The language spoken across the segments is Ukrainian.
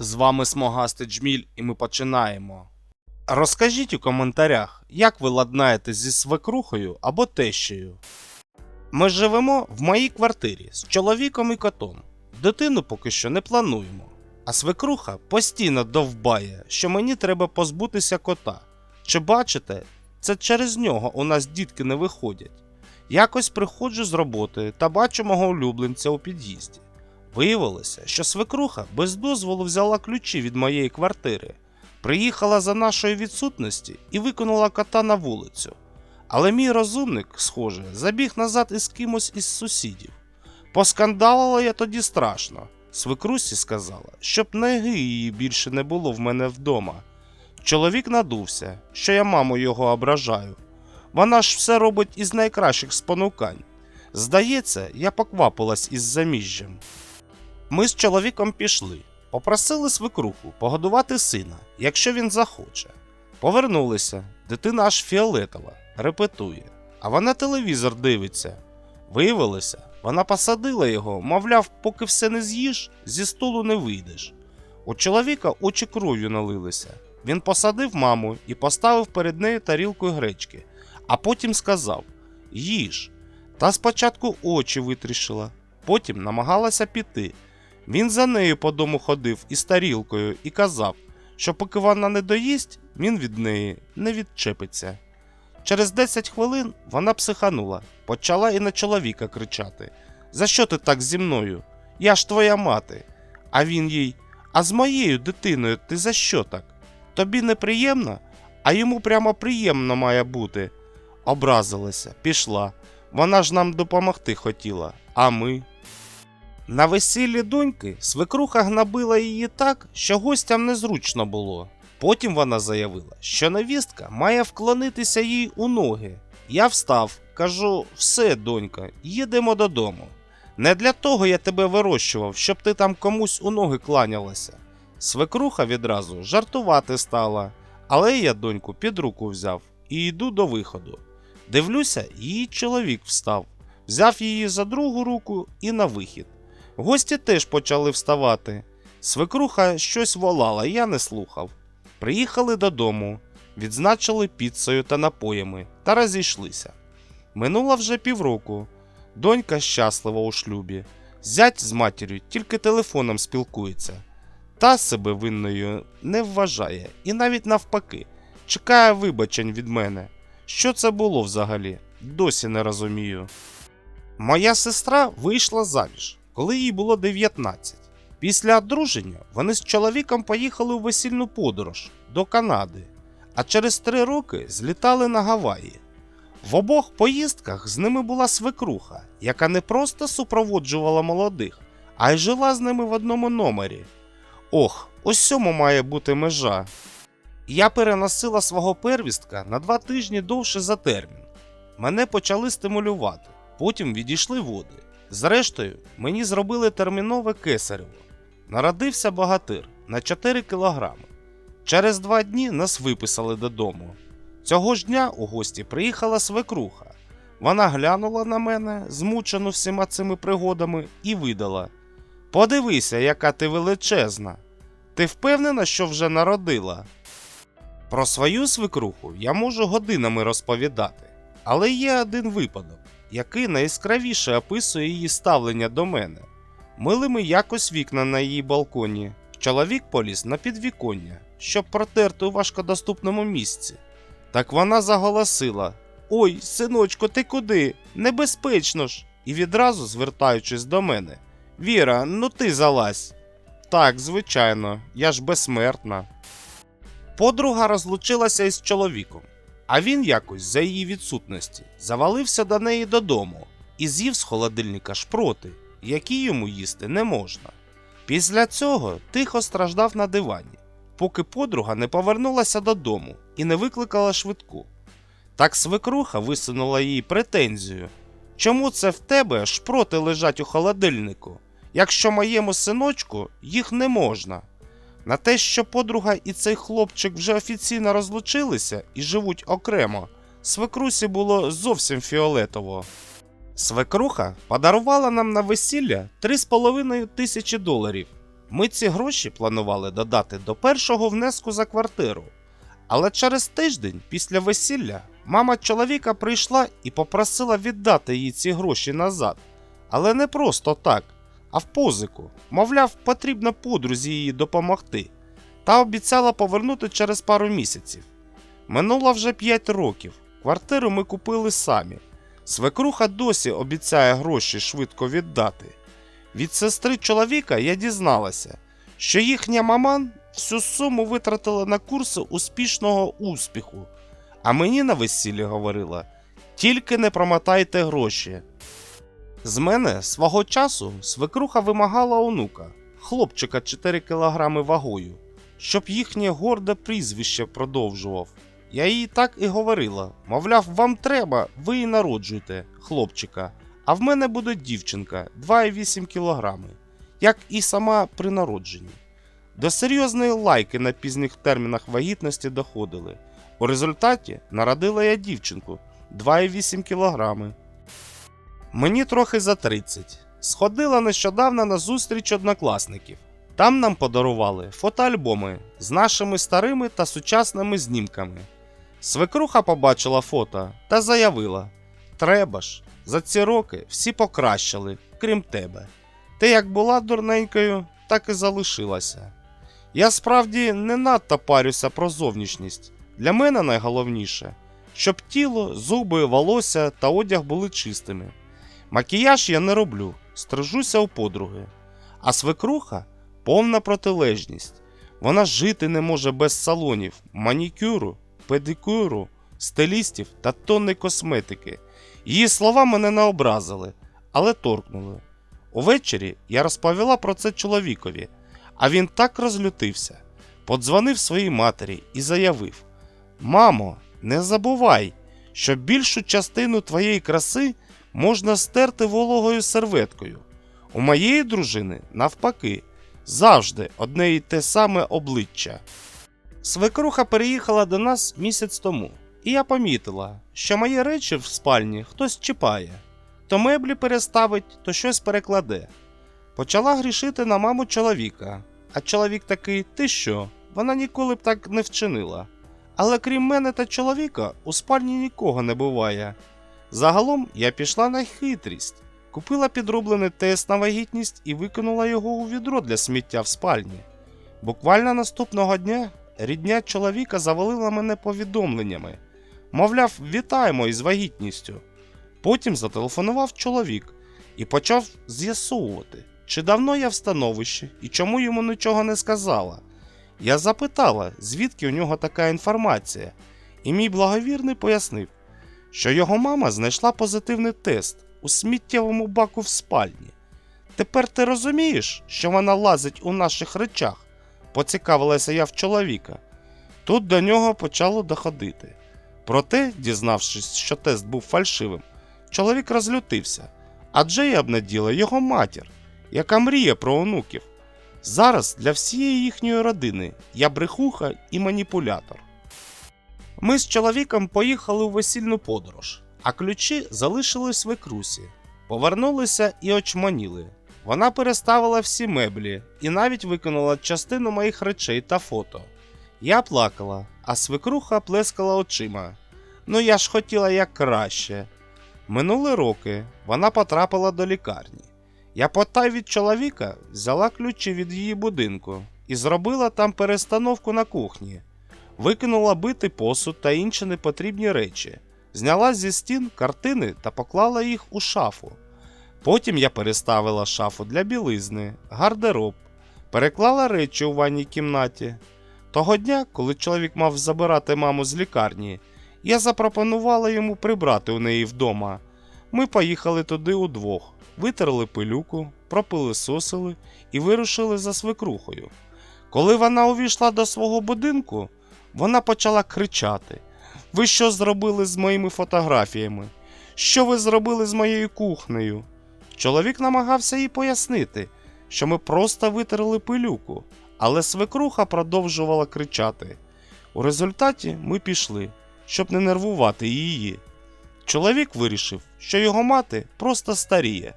З вами Смогастий Джміль, і ми починаємо. Розкажіть у коментарях, як ви ладнаєте зі свекрухою або тещею. Ми живемо в моїй квартирі з чоловіком і котом. Дитину поки що не плануємо. А свекруха постійно довбає, що мені треба позбутися кота. Чи бачите, це через нього у нас дітки не виходять. Якось приходжу з роботи та бачу мого улюбленця у під'їзді. Виявилося, що свекруха без дозволу взяла ключі від моєї квартири, приїхала за нашої відсутності і викинула кота на вулицю. Але мій розумник, схоже, забіг назад із кимось із сусідів. Поскандалила я тоді страшно. Свекрусі сказала, щоб ноги її більше не було в мене вдома. Чоловік надувся, що я маму його ображаю. Вона ж все робить із найкращих спонукань. Здається, я поквапилась із заміжжям. Ми з чоловіком пішли, попросили свекруху погодувати сина, якщо він захоче. Повернулися, дитина аж фіолетова, репетує, а вона телевізор дивиться. Виявилося, вона посадила його, мовляв, поки все не з'їш, зі столу не вийдеш. У чоловіка очі кров'ю налилися. Він посадив маму і поставив перед нею тарілку гречки, а потім сказав: Їж. Та спочатку очі витрішила, потім намагалася піти. Він за нею по дому ходив із тарілкою і казав, що поки вона не доїсть, він від неї не відчепиться. Через 10 хвилин вона психанула, почала і на чоловіка кричати: За що ти так зі мною? Я ж твоя мати. А він їй: А з моєю дитиною ти за що так? Тобі неприємно, а йому прямо приємно має бути. Образилася, пішла. Вона ж нам допомогти хотіла, а ми. На весіллі доньки свекруха гнабила її так, що гостям незручно було. Потім вона заявила, що невістка має вклонитися їй у ноги. Я встав, кажу: все, донька, їдемо додому. Не для того я тебе вирощував, щоб ти там комусь у ноги кланялася. Свекруха відразу жартувати стала, але я доньку під руку взяв і йду до виходу. Дивлюся, її чоловік встав, взяв її за другу руку і на вихід. Гості теж почали вставати. Свекруха щось волала, я не слухав. Приїхали додому, відзначили піцею та напоями та розійшлися. Минуло вже півроку. Донька щаслива у шлюбі. Зять з матір'ю тільки телефоном спілкується. Та себе винною не вважає і навіть навпаки, чекає вибачень від мене. Що це було взагалі? Досі не розумію. Моя сестра вийшла заміж, коли їй було 19. Після одруження вони з чоловіком поїхали у весільну подорож до Канади, а через три роки злітали на Гаваї. В обох поїздках з ними була свекруха, яка не просто супроводжувала молодих, а й жила з ними в одному номері. Ох, ось цьому має бути межа. Я переносила свого первістка на два тижні довше за термін. Мене почали стимулювати, потім відійшли води. Зрештою, мені зробили термінове кесарево. Народився багатир на 4 кілограми. Через два дні нас виписали додому. Цього ж дня у гості приїхала свекруха. Вона глянула на мене, змучену всіма цими пригодами, і видала: Подивися, яка ти величезна. Ти впевнена, що вже народила? Про свою свекруху я можу годинами розповідати, але є один випадок, який найяскравіше описує її ставлення до мене. Мили ми якось вікна на її балконі. Чоловік поліз на підвіконня, щоб протерти у важкодоступному місці. Так вона заголосила: Ой, синочко, ти куди? Небезпечно ж! І відразу звертаючись до мене: Віра, ну ти залазь. Так, звичайно, я ж безсмертна. Подруга розлучилася із чоловіком, а він якось за її відсутності завалився до неї додому і з'їв з холодильника шпроти, які йому їсти не можна. Після цього тихо страждав на дивані, поки подруга не повернулася додому і не викликала швидку. Так свекруха висунула їй претензію. Чому це в тебе шпроти лежать у холодильнику, якщо моєму синочку їх не можна? На те, що подруга і цей хлопчик вже офіційно розлучилися і живуть окремо, свекрусі було зовсім фіолетово. Свекруха подарувала нам на весілля 3,5 тисячі доларів. Ми ці гроші планували додати до першого внеску за квартиру. Але через тиждень після весілля мама чоловіка прийшла і попросила віддати їй ці гроші назад. Але не просто так, а в позику. Мовляв, потрібно подрузі їй допомогти. Та обіцяла повернути через пару місяців. Минуло вже 5 років. Квартиру ми купили самі. Свекруха досі обіцяє гроші швидко віддати. Від сестри чоловіка я дізналася, що їхня маман всю суму витратила на курси успішного успіху, а мені на весіллі говорила: тільки не промотайте гроші. З мене свого часу свекруха вимагала онука, хлопчика 4 кг вагою, щоб їхнє горде прізвище продовжував. Я їй так і говорила: мовляв, вам треба, ви і народжуйте, хлопчика, а в мене буде дівчинка 2,8 кг, як і сама при народженні. До серйозної лайки на пізніх термінах вагітності доходили. У результаті народила я дівчинку 2,8 кг. Мені трохи за 30. Сходила нещодавно на зустріч однокласників. Там нам подарували фотоальбоми з нашими старими та сучасними знімками. Свекруха побачила фото та заявила: Треба ж, за ці роки всі покращили, крім тебе. Ти як була дурненькою, так і залишилася. Я справді не надто парюся про зовнішність. Для мене найголовніше, щоб тіло, зуби, волосся та одяг були чистими. Макіяж я не роблю, стрижуся у подруги. А свекруха повна протилежність. Вона жити не може без салонів, манікюру, педикюру, стилістів та тонни косметики. Її слова мене не образили, але торкнули. Увечері я розповіла про це чоловікові, а він так розлютився. Подзвонив своїй матері і заявив: Мамо, не забувай, що більшу частину твоєї краси можна стерти вологою серветкою. У моєї дружини, навпаки, завжди одне і те саме обличчя. Свекруха переїхала до нас місяць тому, і я помітила, що мої речі в спальні хтось чіпає, то меблі переставить, то щось перекладе. Почала грішити на маму чоловіка, а чоловік такий: ти що? Вона ніколи б так не вчинила. Але крім мене та чоловіка, у спальні нікого не буває. Загалом я пішла на хитрість, купила підроблений тест на вагітність і викинула його у відро для сміття в спальні. Буквально наступного дня рідня чоловіка завалила мене повідомленнями. Мовляв, вітаємо із вагітністю. Потім зателефонував чоловік і почав з'ясовувати, чи давно я в становищі і чому йому нічого не сказала. Я запитала, звідки у нього така інформація, і мій благовірний пояснив, що його мама знайшла позитивний тест у сміттєвому баку в спальні. Тепер ти розумієш, що вона лазить у наших речах? поцікавилася я в чоловіка. Тут до нього почало доходити. Проте, дізнавшись, що тест був фальшивим, чоловік розлютився, адже я обнаділа його матір, яка мріє про онуків. Зараз для всієї їхньої родини я брехуха і маніпулятор. Ми з чоловіком поїхали у весільну подорож, а ключі залишили свекрусі. Повернулися і очманіли. Вона переставила всі меблі і навіть викинула частину моїх речей та фото. Я плакала, а свекруха плескала очима. Ну я ж хотіла як краще. Минули роки вона потрапила до лікарні. Я потай від чоловіка взяла ключі від її будинку і зробила там перестановку на кухні, викинула битий посуд та інші непотрібні речі, зняла зі стін картини та поклала їх у шафу. Потім я переставила шафу для білизни, гардероб, переклала речі у ванній кімнаті. Того дня, коли чоловік мав забирати маму з лікарні, я запропонувала йому прибрати у неї вдома. Ми поїхали туди удвох, витерли пилюку, пропилисосили і вирушили за свекрухою. Коли вона увійшла до свого будинку, вона почала кричати: Ви що зробили з моїми фотографіями? Що ви зробили з моєю кухнею? Чоловік намагався їй пояснити, що ми просто витерли пилюку, але свекруха продовжувала кричати. У результаті ми пішли, щоб не нервувати її. Чоловік вирішив, що його мати просто старіє.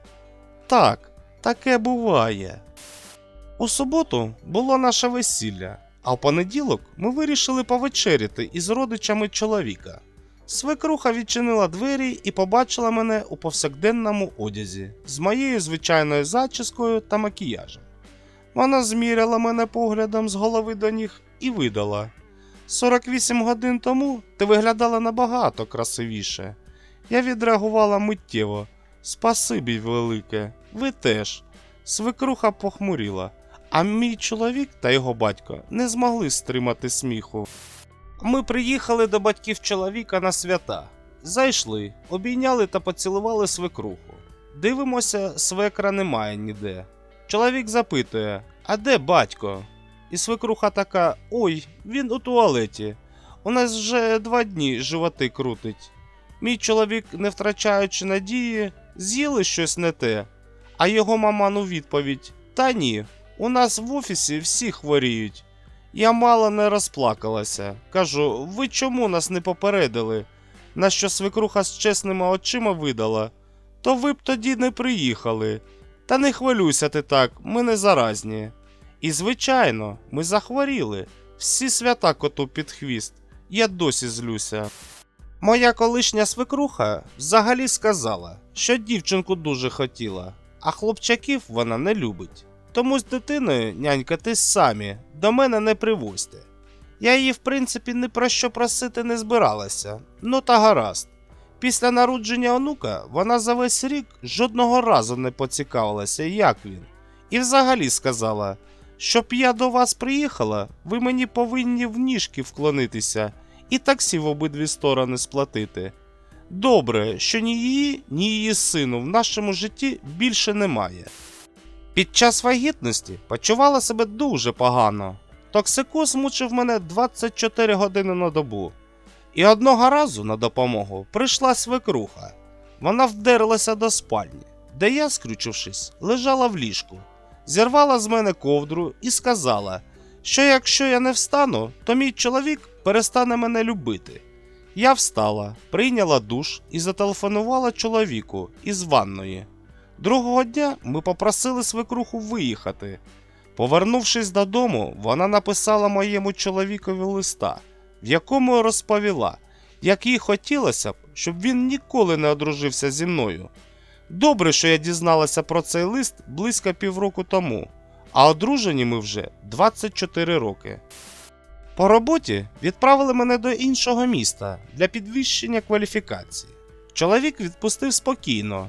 Так, таке буває. У суботу було наше весілля, а в понеділок ми вирішили повечеряти із родичами чоловіка. Свекруха відчинила двері і побачила мене у повсякденному одязі з моєю звичайною зачіскою та макіяжем. Вона зміряла мене поглядом з голови до ніг і видала: 48 годин тому ти виглядала набагато красивіше. Я відреагувала миттєво. Спасибі велике, ви теж. Свекруха похмуріла, а мій чоловік та його батько не змогли стримати сміху. Ми приїхали до батьків чоловіка на свята. Зайшли, обійняли та поцілували свекруху. Дивимося, свекра немає ніде. Чоловік запитує: А де батько? І свекруха така: Ой, він у туалеті. У нас вже два дні животи крутить. Мій чоловік, не втрачаючи надії, з'їли щось не те. А його маман у відповідь: Та ні, у нас в офісі всі хворіють. Я мало не розплакалася. Кажу, ви чому нас не попередили? На що свекруха з чесними очима видала, то ви б тоді не приїхали. Та не хвилюйся ти так, ми не заразні. І звичайно, ми захворіли. Всі свята коту під хвіст. Я досі злюся. Моя колишня свекруха взагалі сказала, що дівчинку дуже хотіла, а хлопчаків вона не любить. Тому з дитиною нянькатись самі, до мене не привозьте. Я її, в принципі, ні про що просити не збиралася, ну та гаразд. Після народження онука вона за весь рік жодного разу не поцікавилася, як він. І взагалі сказала, щоб я до вас приїхала, ви мені повинні в ніжки вклонитися і таксі в обидві сторони сплатити. Добре, що ні її, ні її сину в нашому житті більше немає. Під час вагітності почувала себе дуже погано. Токсикоз мучив мене 24 години на добу. І одного разу на допомогу прийшла свекруха. Вона вдерлася до спальні, де я, скрючившись, лежала в ліжку, зірвала з мене ковдру і сказала, що якщо я не встану, то мій чоловік перестане мене любити. Я встала, прийняла душ і зателефонувала чоловіку із ванної. Другого дня ми попросили свекруху виїхати. Повернувшись додому, вона написала моєму чоловікові листа, в якому розповіла, як їй хотілося б, щоб він ніколи не одружився зі мною. Добре, що я дізналася про цей лист близько півроку тому, а одружені ми вже 24 роки. По роботі відправили мене до іншого міста для підвищення кваліфікації. Чоловік відпустив спокійно.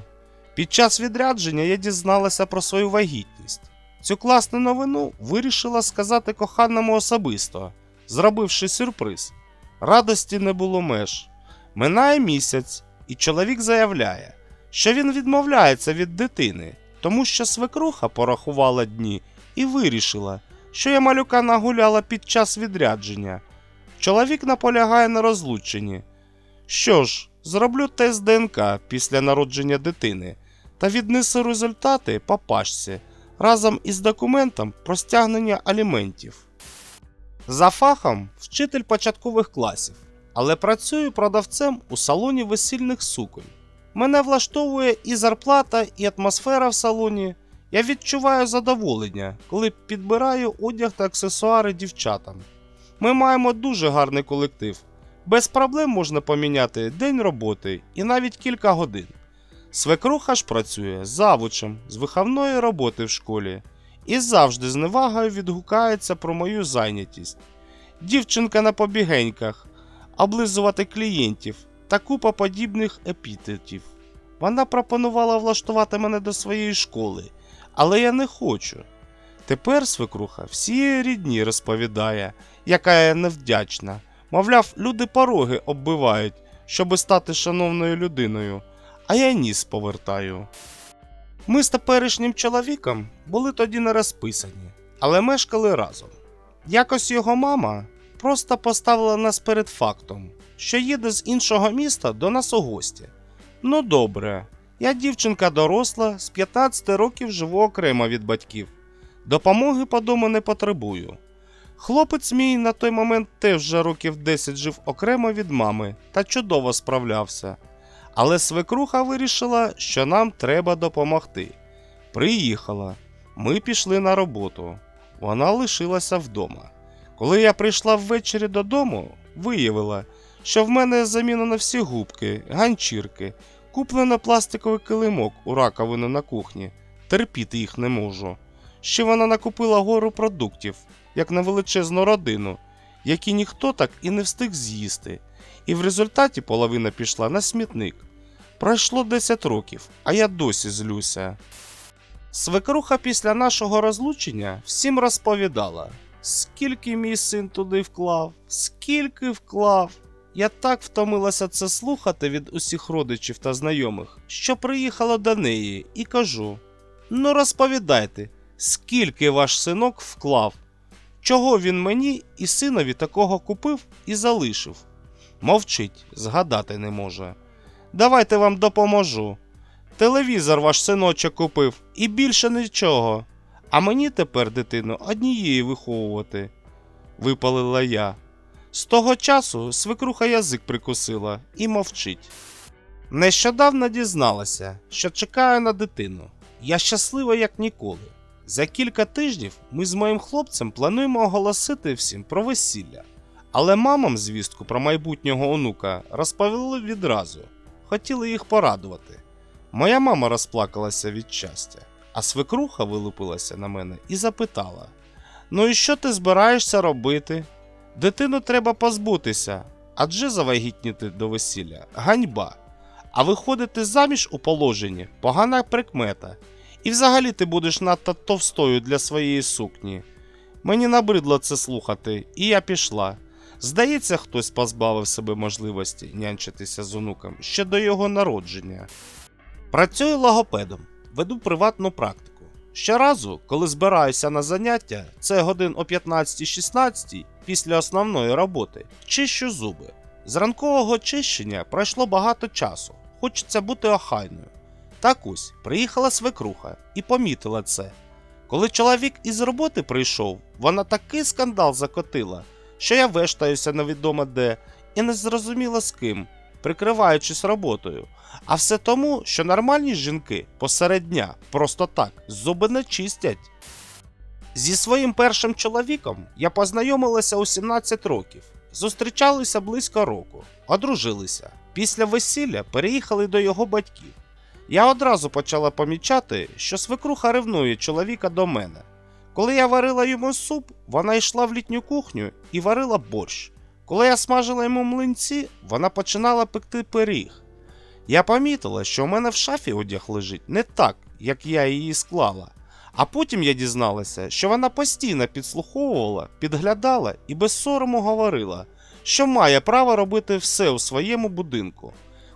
Під час відрядження я дізналася про свою вагітність. Цю класну новину вирішила сказати коханому особисто, зробивши сюрприз. Радості не було меж. Минає місяць, і чоловік заявляє, що він відмовляється від дитини, тому що свекруха порахувала дні і вирішила, що я малюка нагуляла під час відрядження. Чоловік наполягає на розлученні. Що ж, зроблю тест ДНК після народження дитини та віднесу результати по пачці разом із документом про стягнення аліментів. За фахом вчитель початкових класів, але працюю продавцем у салоні весільних суконь. Мене влаштовує і зарплата, і атмосфера в салоні. Я відчуваю задоволення, коли підбираю одяг та аксесуари дівчатам. Ми маємо дуже гарний колектив. Без проблем можна поміняти день роботи і навіть кілька годин. Свекруха ж працює завучем з виховної роботи в школі і завжди з невагою відгукається про мою зайнятість. Дівчинка на побігеньках, облизувати клієнтів та купа подібних епітетів. Вона пропонувала влаштувати мене до своєї школи, але я не хочу. Тепер свекруха всі рідні розповідає, яка я невдячна. Мовляв, люди пороги оббивають, щоби стати шановною людиною, а я ніс повертаю. Ми з теперішнім чоловіком були тоді не розписані, але мешкали разом. Якось його мама просто поставила нас перед фактом, що їде з іншого міста до нас у гості. Ну добре, я дівчинка доросла, з 15 років живу окремо від батьків. Допомоги по дому не потребую. Хлопець мій на той момент теж вже років 10 жив окремо від мами та чудово справлявся. Але свекруха вирішила, що нам треба допомогти. Приїхала. Ми пішли на роботу. Вона лишилася вдома. Коли я прийшла ввечері додому, виявила, що в мене замінено всі губки, ганчірки, куплено пластиковий килимок у раковину на кухні. Терпіти їх не можу. Ще вона накупила гору продуктів, як на величезну родину, які ніхто так і не встиг з'їсти. І в результаті половина пішла на смітник. Пройшло 10 років, а я досі злюся. Свекруха після нашого розлучення всім розповідала, скільки мій син туди вклав, скільки вклав. Я так втомилася це слухати від усіх родичів та знайомих, що приїхала до неї і кажу: ну розповідайте, скільки ваш синок вклав, чого він мені і синові такого купив і залишив. Мовчить, згадати не може. Давайте вам допоможу. Телевізор ваш синочок купив і більше нічого. А мені тепер дитину однієї виховувати, випалила я. З того часу свекруха язик прикусила і мовчить. Нещодавно дізналася, що чекаю на дитину. Я щаслива як ніколи. За кілька тижнів ми з моїм хлопцем плануємо оголосити всім про весілля. Але мамам звістку про майбутнього онука розповіли відразу, хотіли їх порадувати. Моя мама розплакалася від щастя, а свекруха вилупилася на мене і запитала: Ну і що ти збираєшся робити? Дитину треба позбутися, адже завагітніти до весілля ганьба. А виходити заміж у положенні погана прикмета. І взагалі ти будеш надто товстою для своєї сукні. Мені набридло це слухати, і я пішла. Здається, хтось позбавив себе можливості нянчитися з онуком ще до його народження. Працюю логопедом, веду приватну практику. Щоразу, коли збираюся на заняття, це годин о 15-16 після основної роботи, чищу зуби. З ранкового чищення пройшло багато часу, хочеться бути охайною. Так ось приїхала свекруха і помітила це. Коли чоловік із роботи прийшов, вона такий скандал закотила, що я вештаюся невідомо де і не зрозуміла з ким, прикриваючись роботою. А все тому, що нормальні жінки посеред дня просто так зуби не чистять. Зі своїм першим чоловіком я познайомилася у 17 років, зустрічалися близько року, одружилися. Після весілля переїхали до його батьків. Я одразу почала помічати, що свекруха ревнує чоловіка до мене. Коли я варила йому суп, вона йшла в літню кухню і варила борщ. Коли я смажила йому млинці, вона починала пекти пиріг. Я помітила, що у мене в шафі одяг лежить не так, як я її склала. А потім я дізналася, що вона постійно підслуховувала, підглядала і без сорому говорила, що має право робити все у своєму будинку.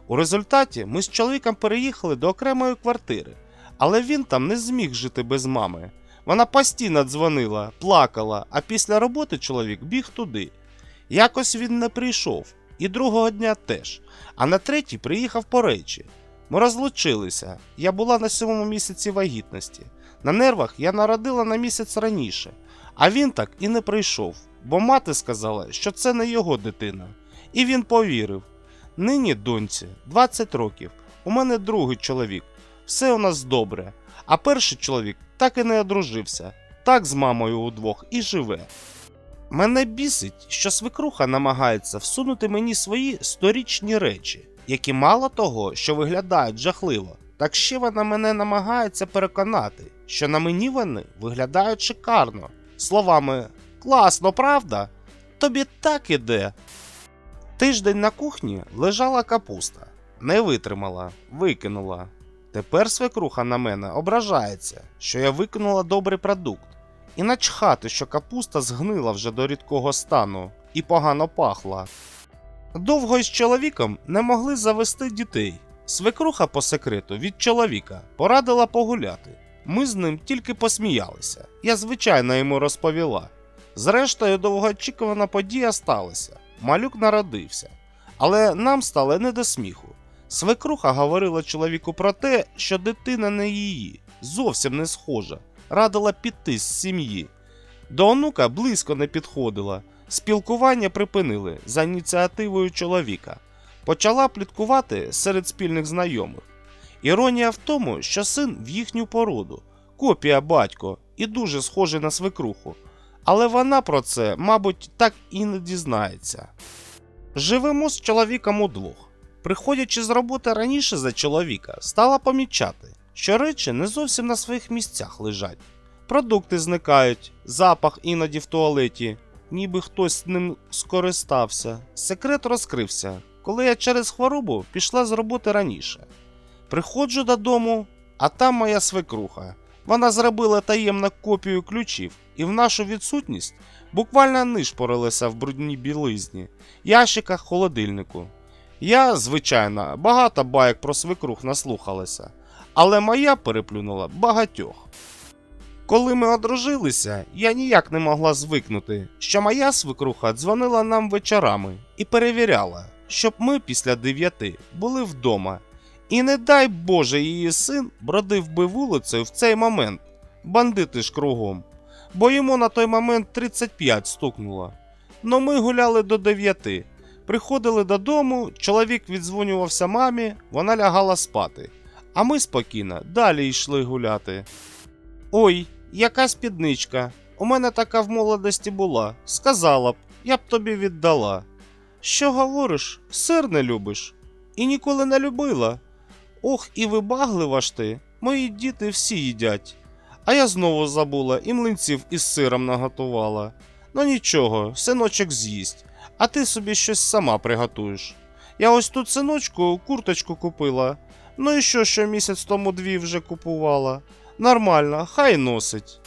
У результаті ми з чоловіком переїхали до окремої квартири, але він там не зміг жити без мами. Вона постійно дзвонила, плакала, а після роботи чоловік біг туди. Якось він не прийшов, і другого дня теж. А на третій приїхав по речі. Ми розлучилися. Я була на сьомому місяці вагітності. На нервах я народила на місяць раніше, а він так і не прийшов, бо мати сказала, що це не його дитина. І він повірив. Нині доньці 20 років. У мене другий чоловік. Все у нас добре. А перший чоловік так і не одружився, так з мамою удвох і живе. Мене бісить, що свекруха намагається всунути мені свої сторічні речі, які мало того, що виглядають жахливо, так ще вона мене намагається переконати, що на мені вони виглядають шикарно. Словами класно, правда? Тобі так іде. Тиждень на кухні лежала капуста, не витримала, викинула. Тепер свекруха на мене ображається, що я викинула добрий продукт, і начхати, що капуста згнила вже до рідкого стану і погано пахла. Довго із чоловіком не могли завести дітей. Свекруха по секрету від чоловіка порадила погуляти. Ми з ним тільки посміялися. Я звичайно йому розповіла. Зрештою, довгоочікувана подія сталася. Малюк народився. Але нам стало не до сміху. Свекруха говорила чоловіку про те, що дитина не її, зовсім не схожа, радила піти з сім'ї. До онука близько не підходила. Спілкування припинили за ініціативою чоловіка. Почала пліткувати серед спільних знайомих. Іронія в тому, що син в їхню породу. копія батько і дуже схожий на свекруху. Але вона про це, мабуть, так і не дізнається. Живемо з чоловіком удвох. Приходячи з роботи раніше за чоловіка, стала помічати, що речі не зовсім на своїх місцях лежать. Продукти зникають, запах іноді в туалеті, ніби хтось ним скористався. Секрет розкрився, коли я через хворобу пішла з роботи раніше. Приходжу додому, а там моя свекруха. Вона зробила таємну копію ключів, і в нашу відсутність буквально нишпорилася в брудній білизні, ящиках холодильнику. Я, звичайно, багато байок про свекрух наслухалася, але моя переплюнула багатьох. Коли ми одружилися, я ніяк не могла звикнути, що моя свекруха дзвонила нам вечорами і перевіряла, щоб ми після дев'яти були вдома. І не дай Боже її син бродив би вулицею в цей момент, бандити ж кругом, бо йому на той момент 35 стукнуло. Но ми гуляли до дев'яти. Приходили додому, чоловік віддзвонювався мамі, вона лягала спати, а ми спокійно далі йшли гуляти. Ой, яка спідничка. У мене така в молодості була. Сказала б, я б тобі віддала. Що говориш, сир не любиш? І ніколи не любила. Ох, і вибаглива ж ти, мої діти всі їдять. А я знову забула і млинців із сиром наготувала. Ну нічого, синочок з'їсть, а ти собі щось сама приготуєш. Я ось тут синочку курточку купила. Ну і що, що місяць тому дві вже купувала. Нормально, хай носить.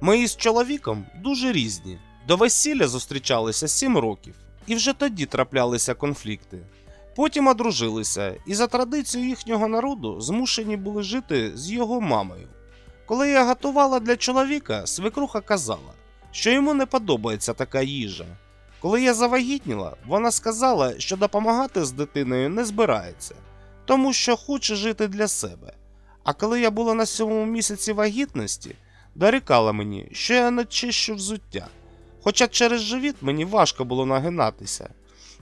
Ми із чоловіком дуже різні. До весілля зустрічалися 7 років, і вже тоді траплялися конфлікти. Потім одружилися, і за традицією їхнього народу змушені були жити з його мамою. Коли я готувала для чоловіка, свекруха казала, що йому не подобається така їжа. Коли я завагітніла, вона сказала, що допомагати з дитиною не збирається, тому що хоче жити для себе. А коли я була на сьомому місяці вагітності, дорікала мені, що я не чищу взуття. Хоча через живіт мені важко було нагинатися.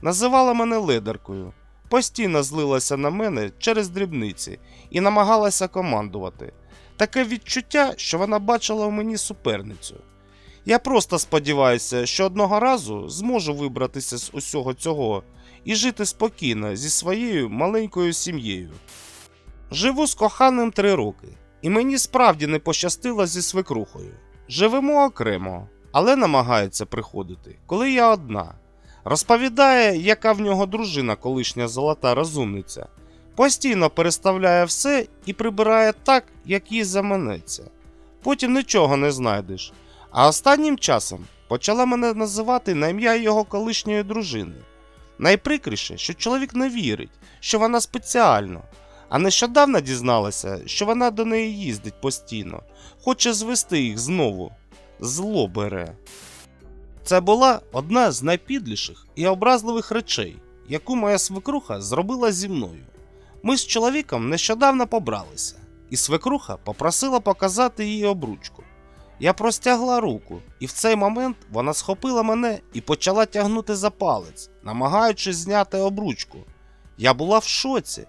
Називала мене ледеркою, постійно злилася на мене через дрібниці і намагалася командувати. Таке відчуття, що вона бачила в мені суперницю. Я просто сподіваюся, що одного разу зможу вибратися з усього цього і жити спокійно зі своєю маленькою сім'єю. Живу з коханим три роки, і мені справді не пощастило зі свекрухою. Живемо окремо, але намагається приходити, коли я одна. Розповідає, яка в нього дружина, колишня золота розумниця. Постійно переставляє все і прибирає так, як їй заманеться. Потім нічого не знайдеш. А останнім часом почала мене називати на ім'я його колишньої дружини. Найприкріше, що чоловік не вірить, що вона спеціально, а нещодавно дізналася, що вона до неї їздить постійно, хоче звести їх знову. Зло бере. Це була одна з найпідліших і образливих речей, яку моя свекруха зробила зі мною. Ми з чоловіком нещодавно побралися, і свекруха попросила показати їй обручку. Я простягла руку, і в цей момент вона схопила мене і почала тягнути за палець, намагаючись зняти обручку. Я була в шоці.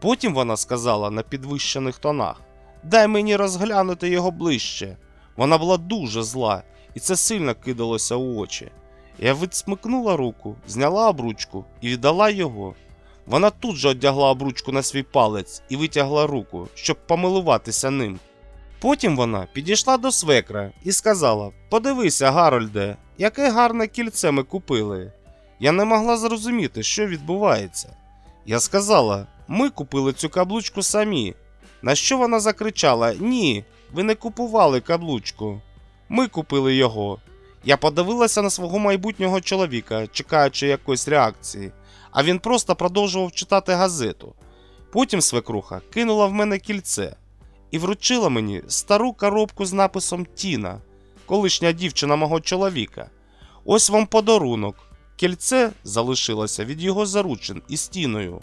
Потім вона сказала на підвищених тонах: Дай мені розглянути його ближче. Вона була дуже зла, і це сильно кидалося у очі. Я відсмикнула руку, зняла обручку і віддала його. Вона тут же одягла обручку на свій палець і витягла руку, щоб помилуватися ним. Потім вона підійшла до свекра і сказала: Подивися, Гарольде, яке гарне кільце ми купили. Я не могла зрозуміти, що відбувається. Я сказала: ми купили цю каблучку самі. На що вона закричала: Ні, ви не купували каблучку. Ми купили його. Я подивилася на свого майбутнього чоловіка, чекаючи якоїсь реакції, а він просто продовжував читати газету. Потім свекруха кинула в мене кільце і вручила мені стару коробку з написом Тіна, колишня дівчина мого чоловіка. Ось вам подарунок. Кільце залишилося від його заручин із тіною.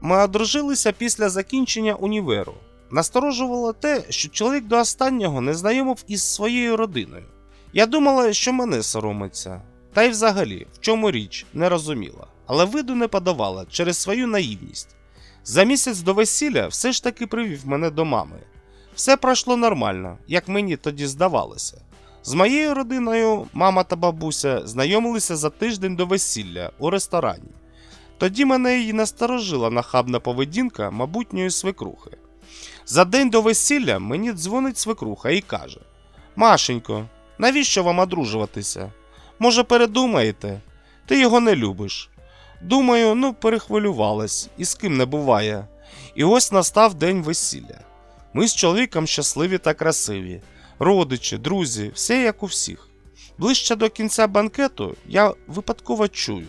Ми одружилися після закінчення універу. Насторожувало те, що чоловік до останнього не знайомив із своєю родиною. Я думала, що мене соромиться, та й взагалі, в чому річ, не розуміла, але виду не подавала через свою наївність. За місяць до весілля все ж таки привів мене до мами. Все пройшло нормально, як мені тоді здавалося. З моєю родиною мама та бабуся знайомилися за тиждень до весілля у ресторані. Тоді мене і насторожила нахабна поведінка мабутньої свекрухи. За день до весілля мені дзвонить свекруха і каже: Машенько, навіщо вам одружуватися? Може, передумаєте? Ти його не любиш. Думаю, ну перехвилювалась, і з ким не буває. І ось настав день весілля. Ми з чоловіком щасливі та красиві, родичі, друзі, все як у всіх. Ближче до кінця банкету я випадково чую,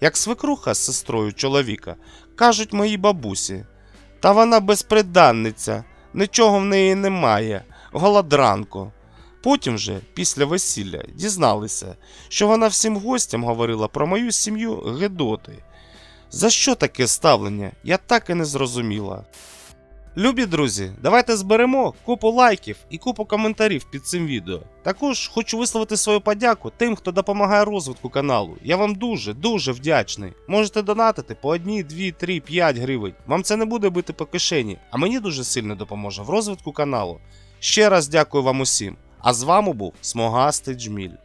як свекруха з сестрою чоловіка кажуть моїй бабусі, та вона безприданниця, нічого в неї немає, голодранко. Потім же, після весілля, дізналися, що вона всім гостям говорила про мою сім'ю Гедоти. За що таке ставлення? Я так і не зрозуміла. Любі друзі, давайте зберемо купу лайків і купу коментарів під цим відео. Також хочу висловити свою подяку тим, хто допомагає розвитку каналу. Я вам дуже, дуже вдячний. Можете донатити по 1, 2, 3, 5 гривень. Вам це не буде бити по кишені, а мені дуже сильно допоможе в розвитку каналу. Ще раз дякую вам усім. А з вами був Смогастий Джміль.